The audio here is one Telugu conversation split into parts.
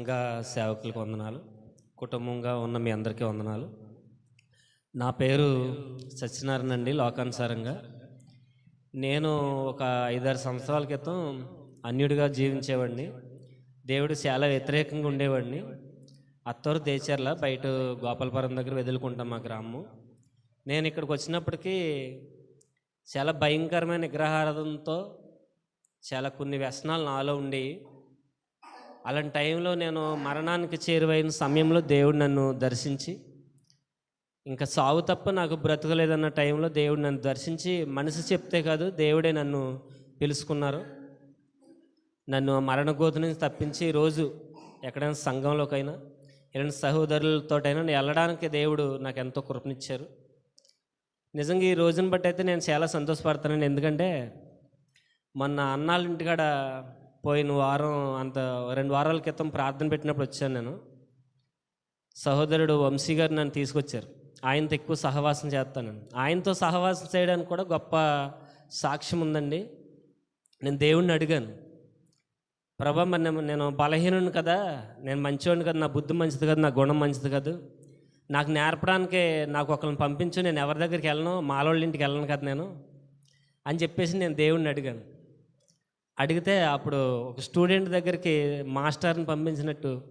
సంఘ సేవకులకు వందనాలు కుటుంబంగా ఉన్న మీ అందరికీ వందనాలు. నా పేరు సత్యనారాయణ అండి లోకానుసారంగా. నేను ఒక ఐదారు సంవత్సరాల క్రితం అన్యుడిగా జీవించేవాడిని. దేవుడు చాలా వ్యతిరేకంగా ఉండేవాడిని. అత్తూరు దేచర్ల బయట గోపాలపురం దగ్గర వెదులుకుంటాం మా గ్రామం. నేను ఇక్కడికి వచ్చినప్పటికీ చాలా భయంకరమైన విగ్రహారాధనతో చాలా కొన్ని వ్యసనాలు నాలో ఉండేవి. అలాంటి టైంలో నేను మరణానికి చేరువైన సమయంలో దేవుడు నన్ను దర్శించి ఇంకా సావు తప్ప నాకు బ్రతకలేదన్న టైంలో దేవుడు నన్ను దర్శించి మనసు చెప్తే కాదు దేవుడే నన్ను పిలుచుకున్నారు నన్ను ఆ మరణ గోతు నుంచి తప్పించి రోజు ఎక్కడైనా సంఘంలోకైనా ఇలాంటి సహోదరులతోటైనా నేను వెళ్ళడానికి దేవుడు నాకు ఎంతో కృపనిచ్చారు. నిజంగా ఈ రోజుని బట్టి అయితే నేను చాలా సంతోషపడుతున్నాను. ఎందుకంటే మొన్న అన్నాళ్ళ ఇంటికాడ పోయిన వారం అంత రెండు వారాల క్రితం ప్రార్థన పెట్టినప్పుడు వచ్చాను నేను. సహోదరుడు వంశీ గారు నన్ను తీసుకొచ్చారు. ఆయనతో ఎక్కువ సహవాసం చేస్తాను ఆయనతో సహవాసం చేయడానికి కూడా గొప్ప సాక్ష్యం ఉందండి. నేను దేవుణ్ణి అడిగాను. ప్రభా మరి నేను- బలహీనుని కదా. నేను మంచివాడిని కదా. నా బుద్ధి మంచిది కదా. నా గుణం మంచిది కదా. నాకు నేర్పడానికే నాకు ఒకరిని పంపించు. నేను ఎవరి దగ్గరికి వెళ్ళను? మాలోళ్ళ ఇంటికి వెళ్ళను కదా నేను. అని చెప్పేసి నేను దేవుణ్ణి అడిగాను. అడిగితే అప్పుడు ఒక స్టూడెంట్ దగ్గరికి మాస్టర్ని పంపించినట్టు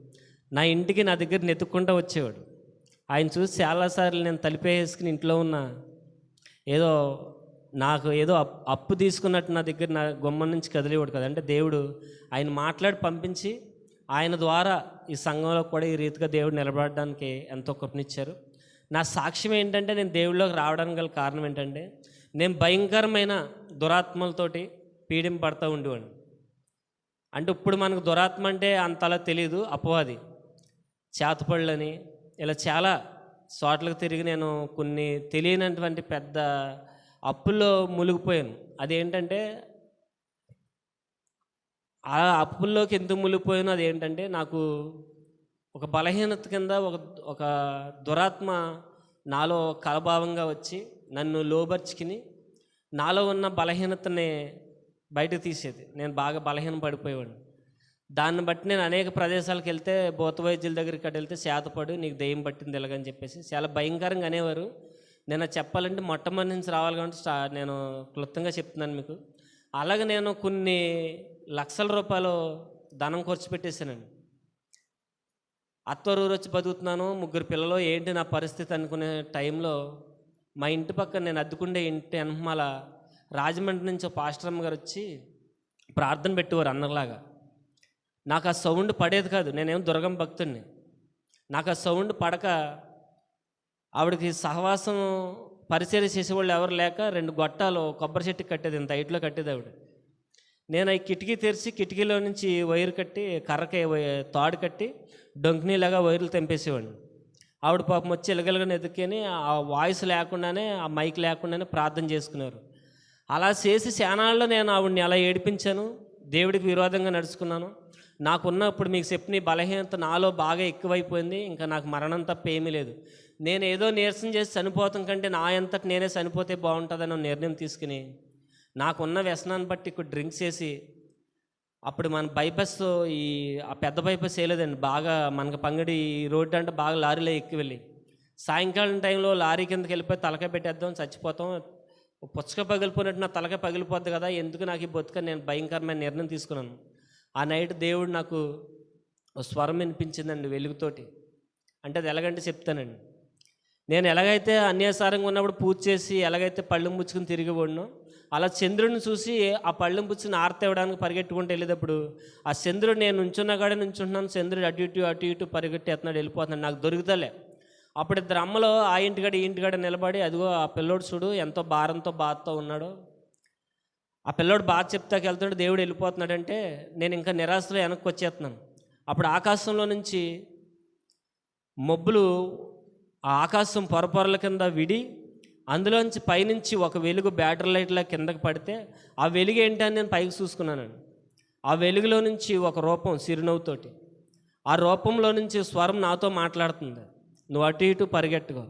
నా ఇంటికి నా దగ్గర నెతుక్కుంటూ వచ్చేవాడు. ఆయన చూసి చాలాసార్లు నేను తలిపేసుకుని ఇంట్లో ఉన్న. ఏదో నాకు ఏదో అప్- అప్పు తీసుకున్నట్టు నా దగ్గర నా గుమ్మం నుంచి కదిలేవాడు కదా. అంటే దేవుడు ఆయన మాట్లాడి పంపించి ఆయన ద్వారా ఈ సంఘంలో కూడా ఈ రీతిగా దేవుడు నిలబడడానికి ఎంతో కృపనిచ్చారు. నా సాక్ష్యం ఏంటంటే నేను దేవుడిలోకి రావడానికి గల కారణం ఏంటంటే నేను భయంకరమైన దురాత్మలతోటి పీడింపడతా ఉండేవాడు. అంటే ఇప్పుడు మనకు దురాత్మ అంటే అంతలా తెలియదు అపవాది. చేతపళ్ళని ఇలా చాలా చోట్లకు తిరిగి నేను కొన్ని తెలియనటువంటి పెద్ద అప్పుల్లో మునిగిపోయాను. అదేంటంటే ఆ అప్పుల్లోకి ఎందుకు మునిగిపోయాను? అదేంటంటే నాకు ఒక బలహీనత కింద ఒక ఒక దురాత్మ నాలో కలభావంగా వచ్చి నన్ను లోబర్చుకుని నాలో ఉన్న బలహీనతని బయటకు తీసేది. నేను బాగా బలహీన పడిపోయేవాడిని. దాన్ని బట్టి నేను అనేక ప్రదేశాలకు వెళ్తే భూత వైద్యుల దగ్గరికి అటు వెళ్తే శాతపడు నీకు దెయ్యం పట్టింది ఇలాగని చెప్పేసి చాలా భయంకరంగా అనేవారు. నేను అది చెప్పాలంటే మొట్టమొదటి నుంచి రావాలి కాబట్టి స్టా నేను క్లుప్తంగా చెప్తున్నాను మీకు. అలాగే నేను కొన్ని లక్షల రూపాయలు ధనం ఖర్చు పెట్టేశానండి. అత్తరూరు వచ్చి బతుకుతున్నాను ముగ్గురు పిల్లలు ఏంటి నా పరిస్థితి అనుకునే టైంలో మా ఇంటి పక్కన నేను అద్దుకుండే ఇంటి వెనకమాల రాజమండ్రి నుంచి పాస్టర్ అమ్మ గారు వచ్చి ప్రార్థన పెట్టేవారు అన్నలాగా. నాకు ఆ సౌండ్ పడేది కాదు నేనేం దుర్గం భక్తుడిని నాకు ఆ సౌండ్ పడక ఆవిడకి సహవాసం పరిచయం చేసేవాళ్ళు ఎవరు లేక రెండు గొట్టాలు కొబ్బరి చెట్టు కట్టేది ఇంత హైట్లో కట్టేది ఆవిడ. నేను ఈ కిటికీ తెరిచి కిటికీలో నుంచి వైర్ కట్టి కర్రకి తాడు కట్టి డొంకినీలాగా వైర్లు తెంపేసేవాడిని. ఆవిడ పాపం వచ్చి ఎలగలుగా ఎదుక్కొని ఆ వాయిస్ లేకుండానే ఆ మైక్ లేకుండానే ప్రార్థన చేసుకున్నారు. అలా చేసి శానాల్లో నేను ఆవిడని అలా ఏడిపించాను దేవుడికి విరోధంగా నడుచుకున్నాను. నాకున్నప్పుడు మీకు చెప్పిన బలహీనత నాలో బాగా ఎక్కువైపోయింది ఇంకా నాకు మరణం తప్ప ఏమీ లేదు. నేను ఏదో నీరసం చేసి చనిపోతాం కంటే నా అంతటి నేనే చనిపోతే బాగుంటుందని నిర్ణయం తీసుకుని నాకున్న వ్యసనాన్ని బట్టి ఇక్కడ డ్రింక్స్ చేసి అప్పుడు మన బైపాస్ ఈ ఆ పెద్ద బైపాస్ వేయలేదండి బాగా మనకు పంగడి ఈ రోడ్డు అంటే బాగా లారీలో ఎక్కి వెళ్ళి. సాయంకాలం టైంలో లారీ కిందకి వెళ్ళిపోయి తలకాయ పెట్టేద్దాం చచ్చిపోతాం పుచ్చక పగిలిపోయినట్టు నా తలక పగిలిపోద్ది కదా ఎందుకు నాకు ఈ బతుక నేను భయంకరమైన నిర్ణయం తీసుకున్నాను. ఆ నైట్ దేవుడు నాకు స్వరం వినిపించిందండి వెలుగుతోటి. అంటే అది ఎలాగంటే చెప్తానండి. నేను ఎలాగైతే అన్యాసారంగా ఉన్నప్పుడు పూజ చేసి ఎలాగైతే పళ్ళు ముచ్చుకుని తిరిగి పడినో అలా చంద్రుడిని చూసి ఆ పళ్ళు ముచ్చుని ఆర్తేవడానికి ఇవ్వడానికి పరిగెట్టుకుంటూ వెళ్ళేటప్పుడు ఆ చంద్రుడు నేను నుంచున్న కాడే నుంచుంటున్నాను చంద్రుడు అటు ఇటు అటు ఇటు పరిగెట్టేస్తున్నాడు వెళ్ళిపోతున్నాడు నాకు దొరుకుతలే. అప్పుడు ఇద్దరు అమ్మలో ఆ ఇంటికాడ ఈ ఇంటికాడ నిలబడి అదిగో ఆ పిల్లోడు చూడు ఎంతో భారంతో బాధతో ఉన్నాడు. ఆ పిల్లోడు బాధ చెప్తాకి వెళ్తాడు దేవుడు వెళ్ళిపోతున్నాడంటే నేను ఇంకా నిరాశలో వెనక్కి వచ్చేస్తున్నాను. అప్పుడు ఆకాశంలో నుంచి మబ్బులు ఆ ఆకాశం పొరపొరల కింద విడి అందులోంచి పైనుంచి ఒక వెలుగు బ్యాటరీ లైట్లా కిందకి పడితే ఆ వెలుగు ఏంటని నేను పైకి చూసుకున్నానండి ఆ వెలుగులో నుంచి ఒక రూపం చిరునవ్వుతోటి ఆ రూపంలో నుంచి స్వరం నాతో మాట్లాడుతుంది. నువ్వు అటు ఇటు పరిగెట్టుకో.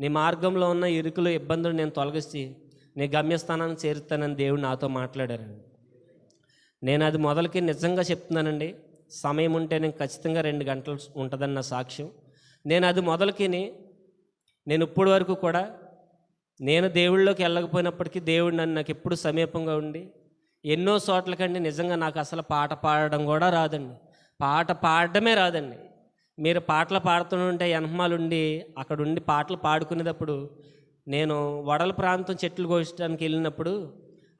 నీ మార్గంలో ఉన్న ఇరుకులు ఇబ్బందులు నేను తొలగిస్తే నీ గమ్యస్థానాన్ని చేరుతానని దేవుడు నాతో మాట్లాడారండి. నేను అది మొదలకి నిజంగా చెప్తున్నానండి. సమయం ఉంటే నేను ఖచ్చితంగా రెండు గంటలు ఉంటుందని నా సాక్ష్యం. నేను అది మొదలకిని నేను ఇప్పటి వరకు కూడా నేను దేవుళ్ళలోకి వెళ్ళకపోయినప్పటికీ దేవుడు నన్ను నాకు ఎప్పుడు సమీపంగా ఉండి ఎన్నో చోట్లకండి నిజంగా నాకు అసలు పాట పాడడం కూడా రాదండి. పాట పాడడమే రాదండి. మీరు పాటలు పాడుతుంటే ఎనహమాలుండి అక్కడ ఉండి పాటలు పాడుకునేటప్పుడు నేను వడల ప్రాంతం చెట్లు కోసడానికి వెళ్ళినప్పుడు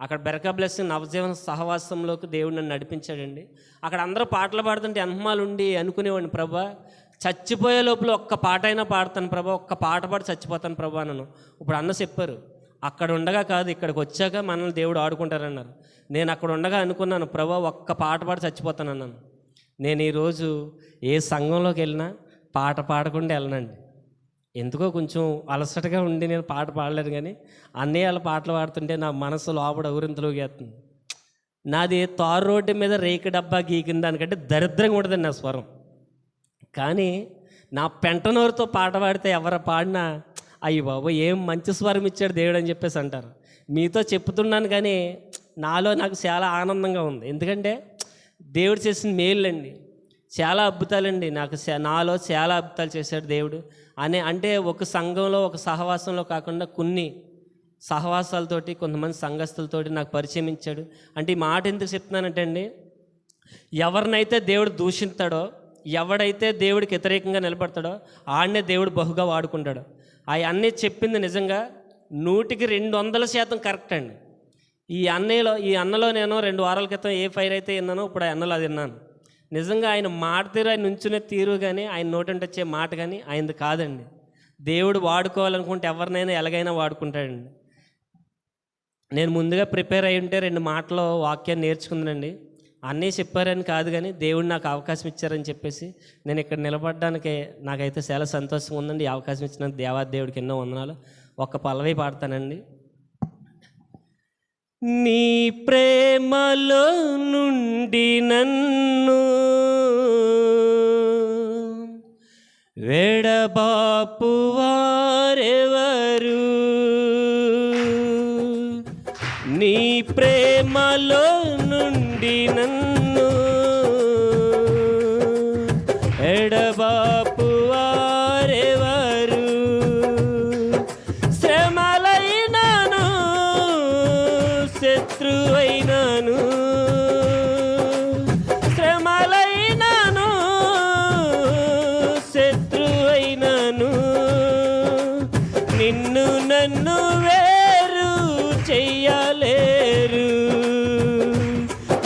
అక్కడ బెరకా బ్లెస్సింగ్ నవజీవన సహవాసంలోకి దేవుడు నన్ను నడిపించాడండి. అక్కడ అందరూ పాటలు పాడుతుంటే ఎనహమాలు ఉండి అనుకునేవాడిని ప్రభా చచ్చిపోయే లోపల ఒక్క పాట అయినా పాడతాను ప్రభా ఒక్క పాట పాడి చచ్చిపోతాను ప్రభా నన్ను ఇప్పుడు అన్న చెప్పారు అక్కడ ఉండగా కాదు ఇక్కడికి వచ్చాక మనల్ని దేవుడు ఆడుకుంటారన్నారు. నేను అక్కడ ఉండగా అనుకున్నాను ప్రభా ఒక్క పాట పాడి చచ్చిపోతాను అన్నాను నేను ఈరోజు ఏ సంఘంలోకి వెళ్ళినా పాట పాడకుండా వెళ్ళనండి. ఎందుకో కొంచెం అలసటగా ఉండి నేను పాట పాడలేను కానీ అన్నయ్య వాళ్ళ పాటలు పాడుతుంటే నా మనసు లోపల ఊరింతలోగేస్తుంది. నాది తారు రోడ్డు మీద రేకు డబ్బా గీకిన దానికంటే దరిద్రంగా ఉండదండి నా స్వరం. కానీ నా పెంటనోరుతో పాట పాడితే ఎవరు పాడినా అయ్యి బాబు ఏం మంచి స్వరం ఇచ్చాడు దేవుడు అని చెప్పేసి అంటారు. మీతో చెప్తున్నాను కానీ నాలో నాకు చాలా ఆనందంగా ఉంది. ఎందుకంటే దేవుడు చేసిన మేళ్ళండి చాలా అద్భుతాలండి. నాకు నాలో చాలా అద్భుతాలు చేశాడు దేవుడు. అనే అంటే ఒక సంఘంలో ఒక సహవాసంలో కాకుండా కొన్ని సహవాసాలతోటి కొంతమంది సంఘస్థులతోటి నాకు పరిచయం ఇచ్చాడు. అంటే ఈ మాట ఎందుకు చెప్తున్నానంటే అండి ఎవరినైతే దేవుడు దూషిస్తాడో ఎవడైతే దేవుడికి వ్యతిరేకంగా నిలబడతాడో ఆడనే దేవుడు బహుగా వాడుకుంటాడు. అన్నీ చెప్పింది నిజంగా నూటికి రెండు వందల శాతం కరెక్ట్ అండి. ఈ అన్నయ్యలో ఈ అన్నలో నేను రెండు వారాల క్రితం ఏ ఫైర్ అయితే విన్నానో ఇప్పుడు ఆ అన్నలో అది విన్నాను. నిజంగా ఆయన మాట తీరు ఆయన నుంచునే తీరు కానీ ఆయన నోటంటే వచ్చే మాట కానీ ఆయనది కాదండి. దేవుడు వాడుకోవాలనుకుంటే ఎవరినైనా ఎలాగైనా వాడుకుంటాడండి. నేను ముందుగా ప్రిపేర్ అయి ఉంటే రెండు మాటలు వాక్యాన్ని నేర్చుకుందానండి అన్నీ చెప్పారని కాదు కానీ దేవుడు నాకు అవకాశం ఇచ్చారని చెప్పేసి నేను ఇక్కడ నిలబడడానికి నాకైతే చాలా సంతోషంగా ఉందండి. ఈ అవకాశం ఇచ్చిన దేవాదేవుడికి ఎన్నో వందనాలు. ఒక్క పల్లవి పాడతానండి. నీ ప్రేమలో నుండి నన్ను వెడబాపు వారెవరు నీ ప్రేమలో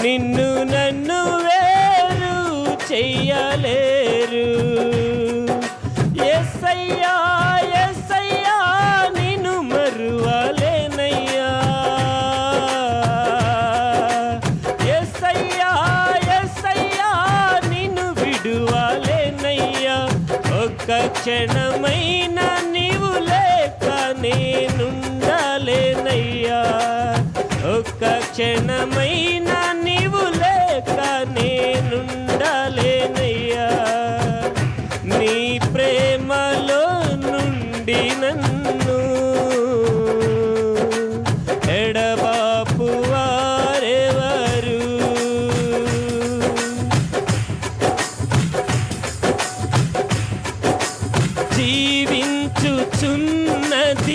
నిన్ను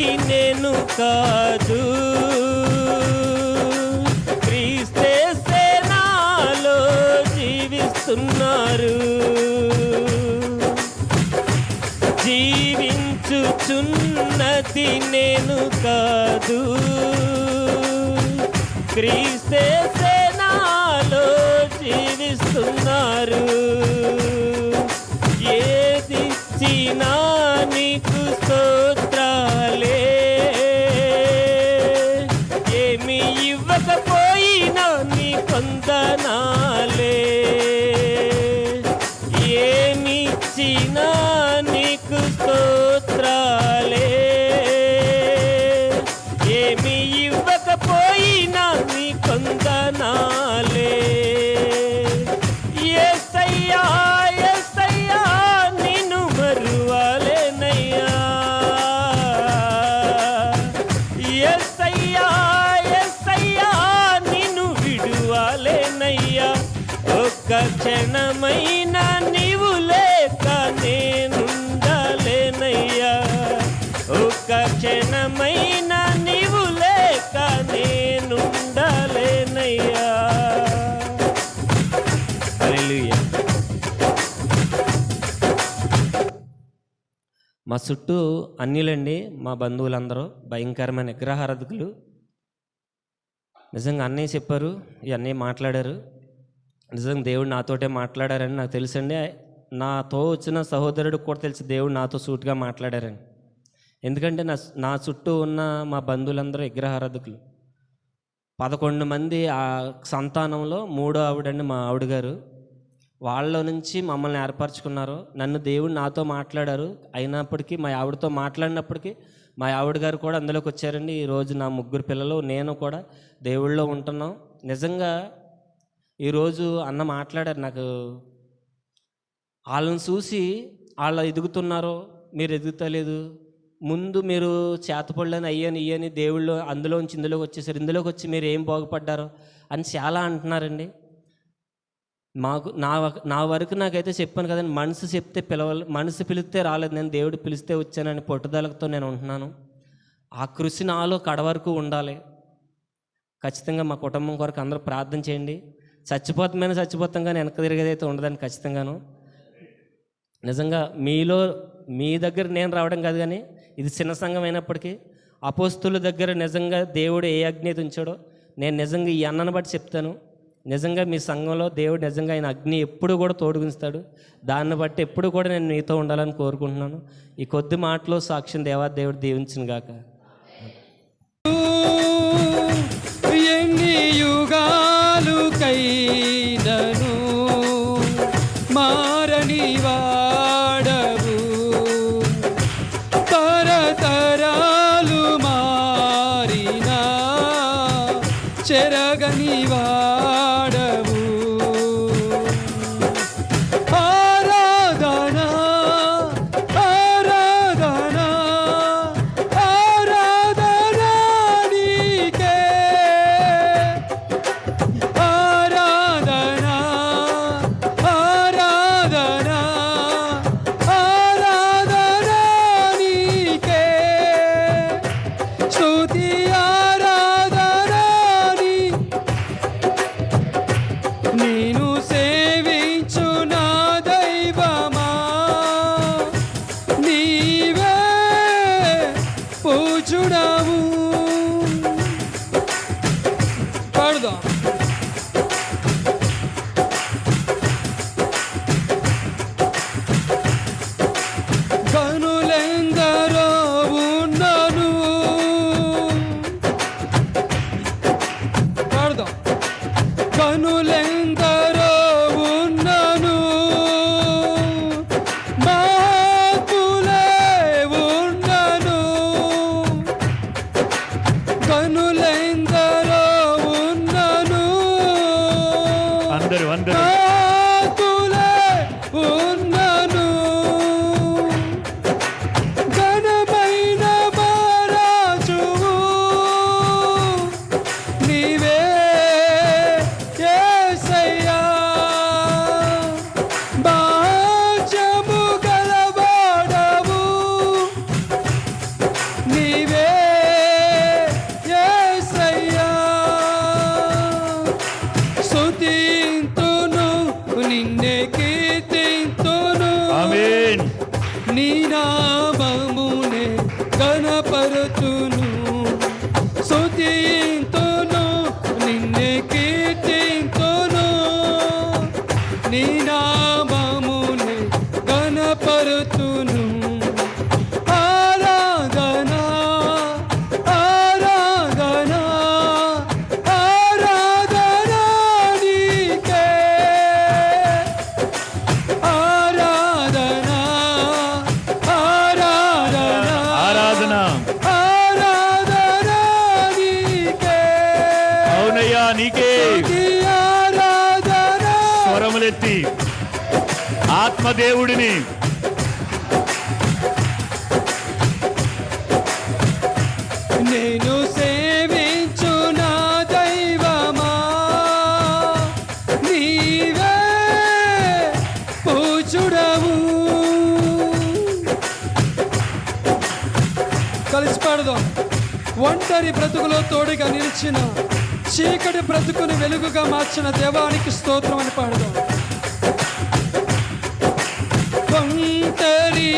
నేను కాదు. ఏమిచ్చినా నీకు మా చుట్టూ అన్యులండి మా బంధువులందరూ భయంకరమైన విగ్రహారధకులు నిజంగా అన్నయ్య చెప్పారు ఇవన్నీ మాట్లాడారు. నిజంగా దేవుడు నాతోటే మాట్లాడారని నాకు తెలుసండి. నాతో వచ్చిన సహోదరుడు కూడా తెలిసి దేవుడు నాతో సూటుగా మాట్లాడారని ఎందుకంటే నా నా చుట్టూ ఉన్న మా బంధువులందరూ విగ్రహారధకులు. పదకొండు మంది ఆ సంతానంలో మూడో ఆవిడండి మా ఆవిడ గారు వాళ్ళ నుంచి మమ్మల్ని ఏర్పరచుకున్నారు. నన్ను దేవుడు నాతో మాట్లాడారు. అయినప్పటికీ మా ఆవిడతో మాట్లాడినప్పటికీ మా ఆవిడ గారు కూడా అందులోకి వచ్చారండి. ఈరోజు నా ముగ్గురు పిల్లలు నేను కూడా దేవుళ్ళో ఉంటున్నాం. నిజంగా ఈరోజు అన్న మాట్లాడారు నాకు. వాళ్ళని చూసి వాళ్ళు ఎదుగుతున్నారో. మీరు ఎదుగుతలేదు. ముందు మీరు చేతపళ్ళని అయ్యని ఇయ్యని దేవుళ్ళు అందులోంచి ఇందులోకి వచ్చేసారు. ఇందులోకి వచ్చి మీరు ఏం బాగుపడ్డారు అని చాలా అంటున్నారండి. మాకు నా నా వరకు నాకైతే చెప్పాను కదండి మనసు చెప్తే పిలవ మనసు పిలిస్తే రాలేదు నేను దేవుడు పిలిస్తే వచ్చానని పట్టుదలతో నేను ఉంటున్నాను. ఆ కృషి నాలో కడ వరకు ఉండాలి. ఖచ్చితంగా మా కుటుంబం కొరకు అందరూ ప్రార్థన చేయండి. చచ్చిపోతామైనా చచ్చిపోతాం కానీ వెనక తిరిగేదైతే ఉండదని ఖచ్చితంగాను. నిజంగా మీలో మీ దగ్గర నేను రావడం కాదు కానీ ఇది చిన్న సంఘం అయినప్పటికీ అపోస్తుల దగ్గర నిజంగా దేవుడు ఏ అజ్ఞత ఉంచాడో నేను నిజంగా ఈ అన్నను బట్టి చెప్తాను. నిజంగా మీ సంఘంలో దేవుడు నిజంగా ఆయన అగ్ని ఎప్పుడు కూడా తోడుగుంచుతాడు. దాన్ని బట్టి ఎప్పుడు కూడా నేను మీతో ఉండాలని కోరుకుంటున్నాను. ఈ కొద్ది మాటలో సాక్ష్యం దేవా దేవుడు దీవించిన గాక. గణపరచును ఆరాధన ఆరాధన ఆరాధన నీకే. ఆరాధన ఆరాధన ఆరాధన. ఆరాధన నీకే. అవునయ్యా నీకే. ఆరాధన. స్వరములెత్తి ఆత్మదేవుడిని కలిసి పెడదాం ఒంటరి బ్రతుకులో తోడుగా నిలిచిన చీకటి బ్రతుకుని వెలుగుగా మార్చిన దేవానికి స్తోత్రం అని పాడదాం. ఒంటరి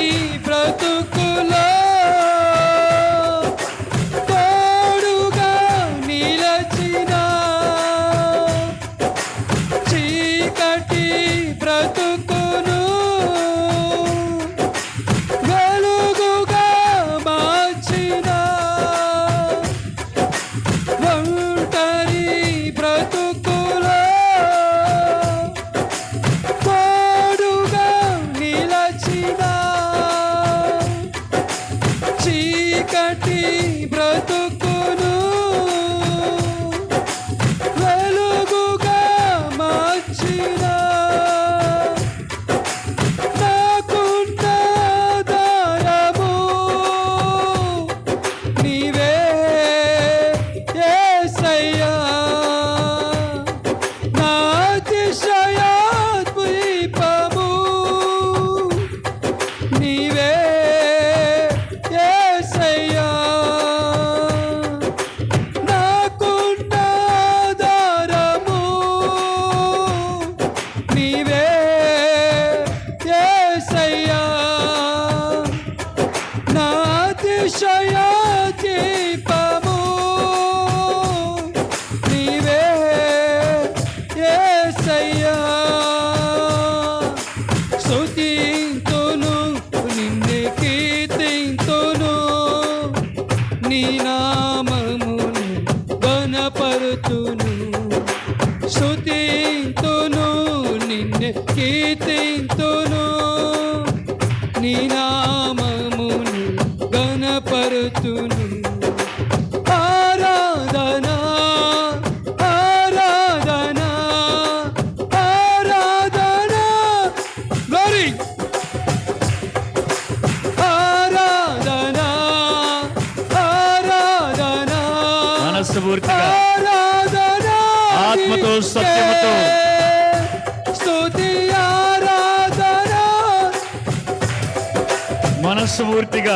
మనస్ఫూర్తిగా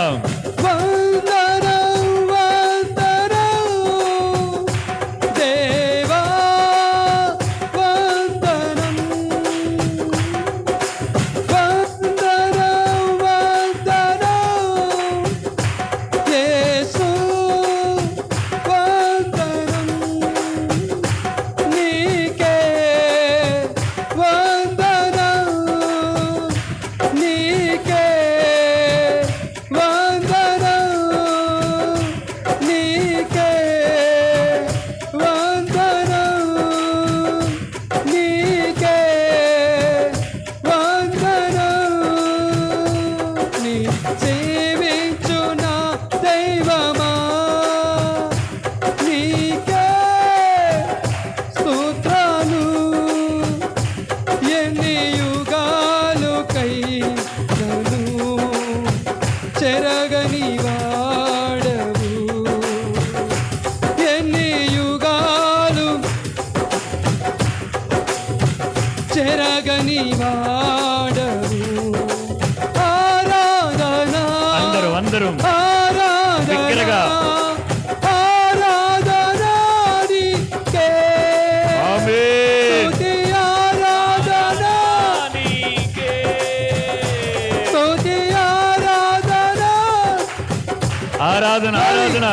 ఆరాధన ఆరాధన.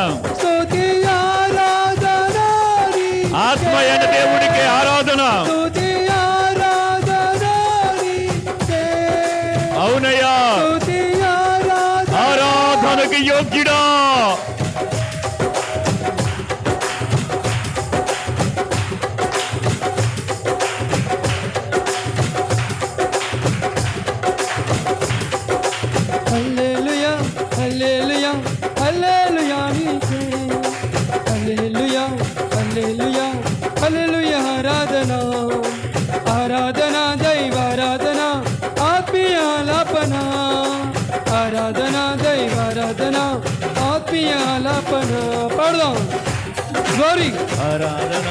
ఆత్మ అయిన దేవుడికి ఆరాధన. అవునయ్యా. ఆరాధనకి యోగ్యుడా. ఆత్మీయాలాపన పాడదాం. గ్లోరీ ఆరాధన.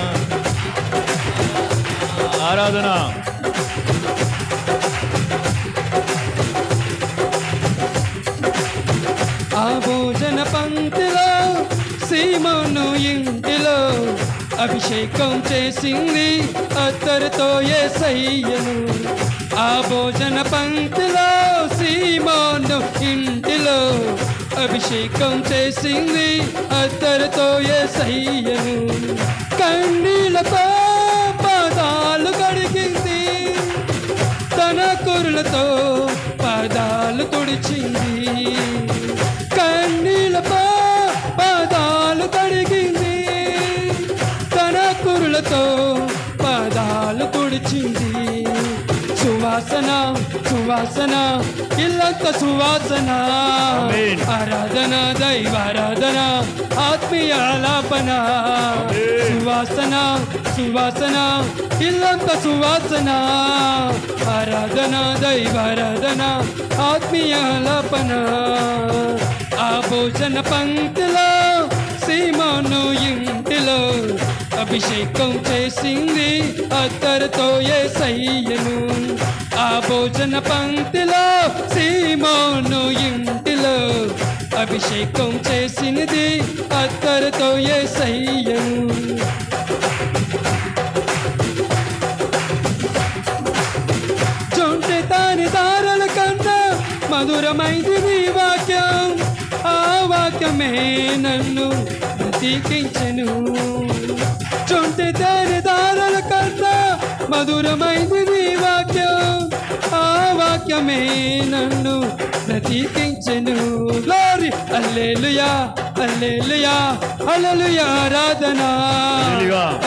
ఆరాధన. ఆ భోజన పంక్తిలో సీమను ఇంటిలో అభిషేకం చేసింది అత్తరుతో ఏసయ్యను. ఆ భోజన పంక్తిలో సీమోను ఇంటిలో అభిషేకం చేసింది అత్తరుతో ఏసయ్యను. కన్నీళ్ళతో పాదాలు కడిగింది. తన కురులతో పాదాలు తుడిచింది. కన్నీళ్ళతో పాదాలు కడిగింది. తన కురులతో పాదాలు తుడిచింది. సువాసన సువాసన ఇల్లంత సువాసన. ఆరాధన దైవారాధన ఆత్మీయాలాపన ఆమేన్. సువాసన సువాసన ఇల్లంత సువాసన ఆరాధన దైవారాధన ఆత్మీయాలాపన ఆ భోజన పంక్తిలో సీమను ఇంటిలో అభిషేకం చేసింది అత్తరుతో ఏసయ్యను. ఆ భోజన పంక్తిలో సీమోను ఇంటిలో అభిషేకం చేసినది అత్తరుతో ఏసయ్యను. చుంటి తాని దారుల కన్నా మధురమైంది నీ వాక్యం. ఆ వాక్యమే నన్ను బ్రతికించెను చుంటి దాని దారుల కన్నా మధురమైంది నీ వాక్యం. వాక్యమే నన్ను ప్రతీకించెను. గ్లోరీ అల్లెలుయా అల్లెలుయా అల్లెలుయా ఆరాధన.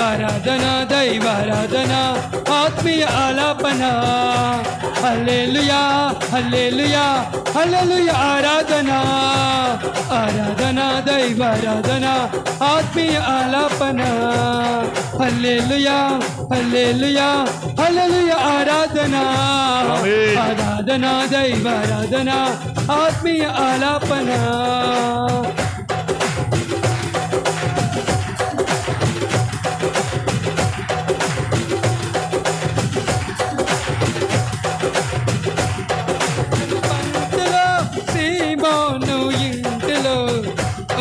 ఆరాధన దైవారాధన ఆత్మీయ ఆలాపన. హల్లెలూయా హల్లెలూయా హల్లెలూయా ఆరాధన ఆరాధన దైవారాధన ఆత్మీయ ఆలాపన. హల్లెలూయా హల్లెలూయా హల్లెలూయా ఆరాధన. ఆరాధన దైవారాధన ఆత్మీయ ఆలాపన.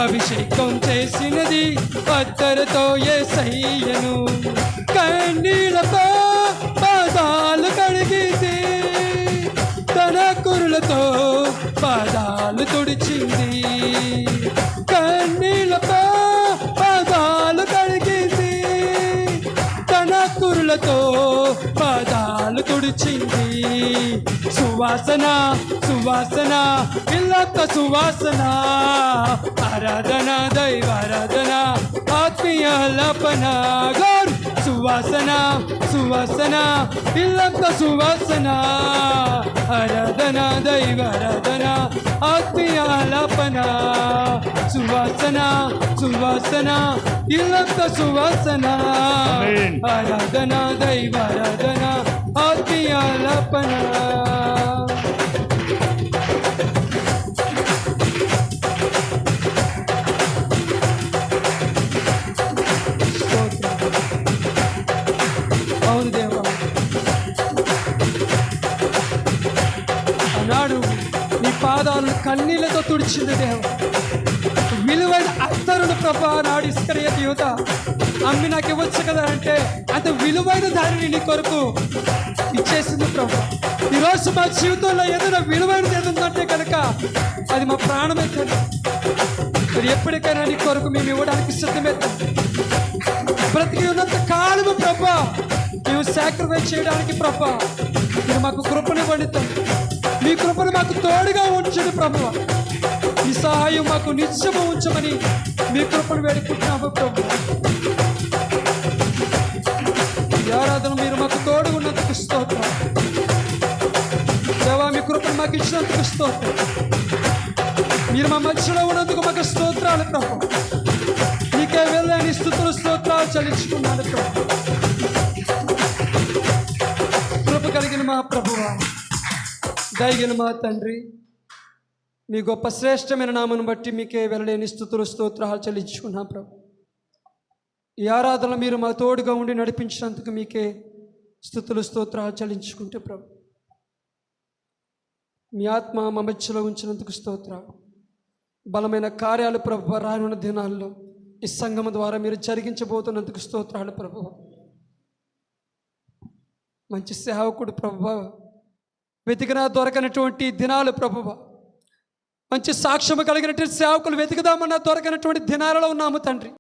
అభిషేకం చేసినది అత్తరుతో ఏ సయ్యను కురులతో పాదాలు తుడిచింది. కన్నీళ్ళతో పాదాలు కడిగింది. తన కురులతో పాదాలు తుడిచింది. సువాసన సువాసన ఇల్లొక్క సువాసన ఆరాధన దైవారాధన ఆత్మీయ లపన గౌర్ సువాసన సువాసన ఇల్లొక్క సువాసన ఆరాధన దైవారాధన ఆత్మీయ లపన సువాసన సువాసన ఇల్లొక్క సువాసన ఆమేన్. ఆరాధన దైవారాధన ఆత్మీయాలపన కన్నీళ్ళతో తుడిచింది దేవ విలువైన అత్తరుడు ప్రభా నాడు ఇస్కరియ యువత అమ్మి నాకు ఇవ్వచ్చు కదా అంటే అంత విలువైన దానిని నీ కొరకు ఇచ్చేసింది ప్రభు. ఈరోజు మా జీవితంలో ఏదైనా విలువైనది ఏదంటే కనుక అది మా ప్రాణమే మీరు ఎప్పటికైనా నీ కొరకు మేము ఇవ్వడానికి సిద్ధమే బ్రతికి ఉన్నంత కాలము ప్రభా మేము సాక్రిఫైస్ చేయడానికి ప్రభా మీరు మాకు కృపనివ్వండి తండ్రి. మీ కృపను మాకు తోడుగా ఉంచండి ప్రభు. ఈ సహాయం మాకు నిత్యము ఉంచమని మీ కృపను వేడుకుంటున్నాము ప్రభు. ఈ ఆరాధన మీరు మాకు తోడు ఉన్నందుకు స్తోత్రం. దేవా మీ కృపను మాకు ఇచ్చినందుకు స్తోత్రం. మీరు మా మధ్యలో ఉన్నందుకు మాకు స్తోత్రాలు ప్రభు. నీకే వెళ్ళని స్థుతులు స్తోత్రాలు చలించుకున్నాను ప్రభు. కలిగిన మా తండ్రి మీ గొప్ప శ్రేష్టమైన నామను బట్టి మీకే వెళ్ళలేని స్థుతులు స్తోత్రాలు చెల్లించుకున్నాం ప్రభు. ఈ ఆరాధన మీరు మా తోడుగా ఉండి నడిపించినందుకు మీకే స్థుతులు స్తోత్రాలు చెల్లించుకుంటే ప్రభు. మీ ఆత్మ మా మధ్యలో ఉంచినందుకు స్తోత్ర బలమైన కార్యాలు ప్రభు రానున్న దినాల్లో ఈ సంఘం ద్వారా మీరు జరిగించబోతున్నందుకు స్తోత్రాలు ప్రభు. మంచి సేవకుడు ప్రభు. వెతికినా దొరకనటువంటి దినాలు ప్రభువ. మంచి సాక్ష్యము కలిగినటువంటి సేవకులు వెతుకుదామన్నా దొరకనటువంటి దినాలలో ఉన్నాము తండ్రి.